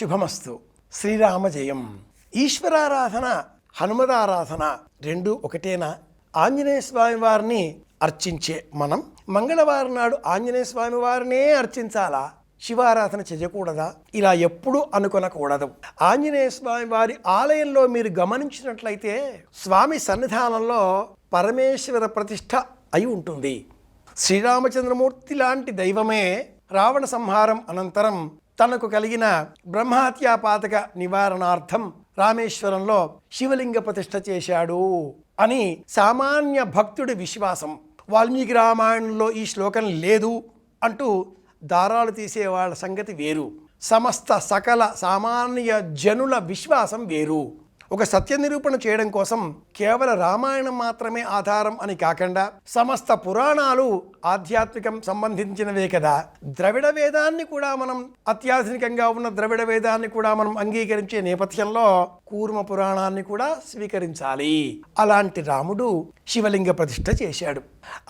శుభమస్తు. శ్రీరామ జయం ఈశ్వరారాధన హనుమదారాధన రెండు ఒకటేనా? ఆంజనేయ స్వామి వారిని అర్చించే మనం మంగళవారం నాడు ఆంజనేయ స్వామి వారినే అర్చించాలా? శివారాధన చేయకూడదా ఇలా ఎప్పుడూ అనుకొనకూడదు. ఆంజనేయ స్వామి వారి ఆలయంలో మీరు గమనించినట్లయితే స్వామి సన్నిధానంలో పరమేశ్వర ప్రతిష్ఠ అయి ఉంటుంది. శ్రీరామచంద్రమూర్తి లాంటి దైవమే రావణ సంహారం అనంతరం తనకు కలిగిన బ్రహ్మహత్యాపాతక నివారణార్థం రామేశ్వరంలో శివలింగ ప్రతిష్ఠ చేశాడు అని సామాన్య భక్తుడి విశ్వాసం. వాల్మీకి రామాయణంలో ఈ శ్లోకం లేదు అంటూ దారాలు తీసే వాళ్ళ సంగతి వేరు. సమస్త సకల సామాన్య జనుల విశ్వాసం వేరు. ఒక సత్య నిరూపణ చేయడం కోసం కేవల రామాయణం మాత్రమే ఆధారం అని కాకుండా సమస్త పురాణాలు ఆధ్యాత్మికం సంబంధించినవే కదా. ద్రవిడ వేదాన్ని కూడా మనం అత్యాధునికంగా ఉన్న ద్రవిడ వేదాన్ని కూడా మనం అంగీకరించే నేపథ్యంలో కూర్మ పురాణాన్ని కూడా స్వీకరించాలి. అలాంటి రాముడు శివలింగ ప్రతిష్ఠ చేశాడు.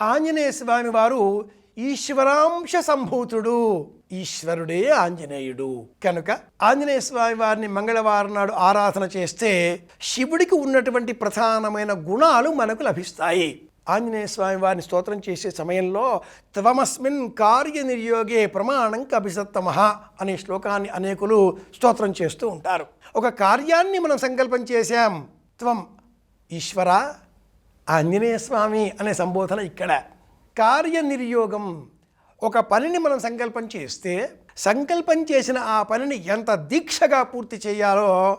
ఆంజనేయ స్వామి వారు ఈశ్వరాంశ సంభూతుడు ఈశ్వరుడే ఆంజనేయుడు. కనుక ఆంజనేయ స్వామి వారిని మంగళవారం నాడు ఆరాధన చేస్తే శివుడికి ఉన్నటువంటి ప్రధానమైన గుణాలు మనకు లభిస్తాయి. ఆంజనేయ స్వామి వారిని స్తోత్రం చేసే సమయంలో త్వమస్మిన్ కార్య నిర్యోగే ప్రమాణం కభిసత్తమ అనే శ్లోకాన్ని అనేకులు స్తోత్రం చేస్తూ ఉంటారు. ఒక కార్యాన్ని మనం సంకల్పం చేశాం. త్వం ఈశ్వర ఆంజనేయ స్వామి అనే సంబోధన ఇక్కడ. కార్యనిర్యోగం ఒక పనిని మనం సంకల్పం చేస్తే సంకల్పం చేసిన ఆ పనిని ఎంత దీక్షగా పూర్తి చేయాలో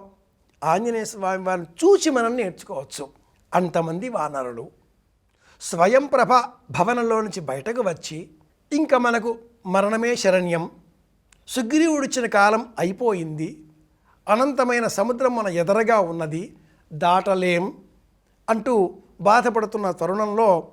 ఆంజనేయ స్వామి వారిని చూసి మనం నేర్చుకోవచ్చు. అంతమంది వానరులు స్వయం ప్రభ భవనంలో నుంచి బయటకు వచ్చి ఇంకా మనకు మరణమే శరణ్యం సుగ్రీవుడిచ్చిన కాలం అయిపోయింది అనంతమైన సముద్రం మన ఎదరగా ఉన్నది దాటలేం అంటూ బాధపడుతున్న తరుణంలో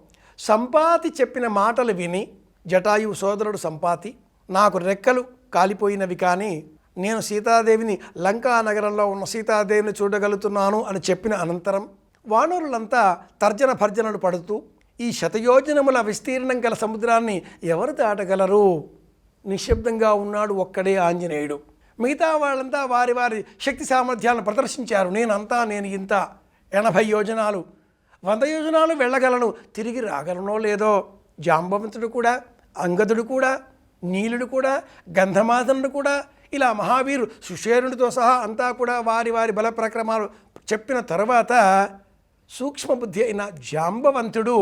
సంపాతి చెప్పిన మాటలు విని జటాయు సోదరుడు సంపాతి నాకు రెక్కలు కాలిపోయినవి కానీ నేను సీతాదేవిని లంకా నగరంలో ఉన్న సీతాదేవిని చూడగలుగుతున్నాను అని చెప్పిన అనంతరం వానరులంతా తర్జన భర్జనలు పడుతూ ఈ శతయోజనముల విస్తీర్ణం గల సముద్రాన్ని ఎవరు దాటగలరు? నిశ్శబ్దంగా ఉన్నాడు ఒక్కడే ఆంజనేయుడు. మిగతా వాళ్ళంతా వారి వారి శక్తి సామర్థ్యాలను ప్రదర్శించారు. నేనంతా నేను ఇంత. ఎనభై యోజనాలు. వంద యోజనాలు వెళ్ళగలను. తిరిగి రాగలనో లేదో జాంబవంతుడు కూడా అంగదుడు కూడా నీలుడు కూడా గంధమాదనుడు కూడా ఇలా మహావీరు సుషేరునితో సహా అంతా కూడా వారి వారి బల ప్రక్రమాలు చెప్పిన తర్వాత సూక్ష్మబుద్ధి అయిన జాంబవంతుడు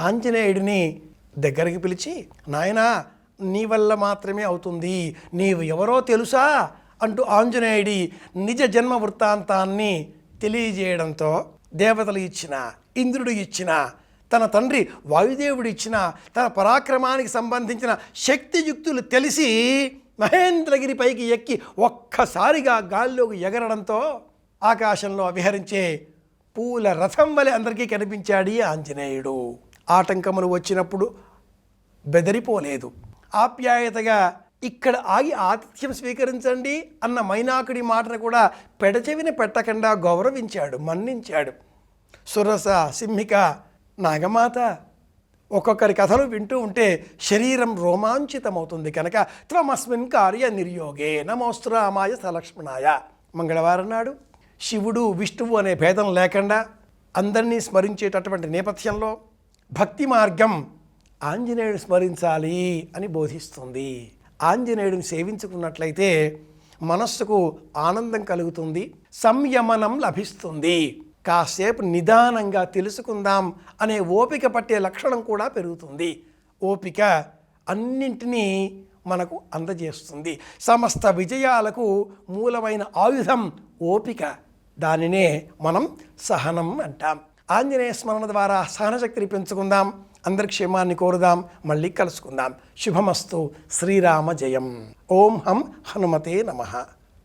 ఆంజనేయుడిని దగ్గరికి పిలిచి నాయనా నీ వల్ల మాత్రమే అవుతుంది. నీవు ఎవరో తెలుసా? అంటూ ఆంజనేయుడి నిజ జన్మ వృత్తాంతాన్ని తెలియజేయడంతో దేవతలు ఇచ్చిన ఇంద్రుడు ఇచ్చిన తన తండ్రి వాయుదేవుడు ఇచ్చిన తన పరాక్రమానికి సంబంధించిన శక్తియుక్తులు తెలిసి మహేంద్రగిరి పైకి ఎక్కి ఒక్కసారిగా గాల్లోకి ఎగరడంతో ఆకాశంలో విహరించే పూల రథం వలె అందరికీ కనిపించాడు ఆంజనేయుడు. ఆటంకములు వచ్చినప్పుడు బెదిరిపోలేదు. ఆప్యాయతగా ఇక్కడ ఆగి ఆతిథ్యం స్వీకరించండి అన్న మైనాకుడి మాటను కూడా పెడచెవిన పెట్టకుండా గౌరవించాడు మన్నించాడు. సురస సింహిక నాగమాత ఒక్కొక్కరి కథలు వింటూ ఉంటే శరీరం రోమాంచితమవుతుంది కనుక త్వమస్మిన్ కార్య నిర్యోగే నమోస్త్రామాయ సలక్ష్మణాయ. మంగళవారం నాడు శివుడు విష్ణువు అనే భేదం లేకుండా అందరినీ స్మరించేటటువంటి నేపథ్యంలో భక్తి మార్గం ఆంజనేయుడు స్మరించాలి అని బోధిస్తుంది. ఆంజనేయుడిని సేవించుకున్నట్లయితే మనస్సుకు ఆనందం కలుగుతుంది సంయమనం లభిస్తుంది. కాసేపు నిదానంగా తెలుసుకుందాం అనే ఓపిక పట్టే లక్షణం కూడా పెరుగుతుంది. ఓపిక అన్నింటినీ మనకు అందజేస్తుంది. సమస్త విజయాలకు మూలమైన ఆయుధం ఓపిక. దానినే మనం సహనం అంటాం. ఆంజనేయ స్మరణ ద్వారా సహనశక్తిని పెంచుకుందాం. అందరి క్షేమాన్ని కోరుదాం. మళ్ళీ కలుసుకుందాం. శుభమస్తు. శ్రీరామ జయం. ఓం హం హనుమతే నమః.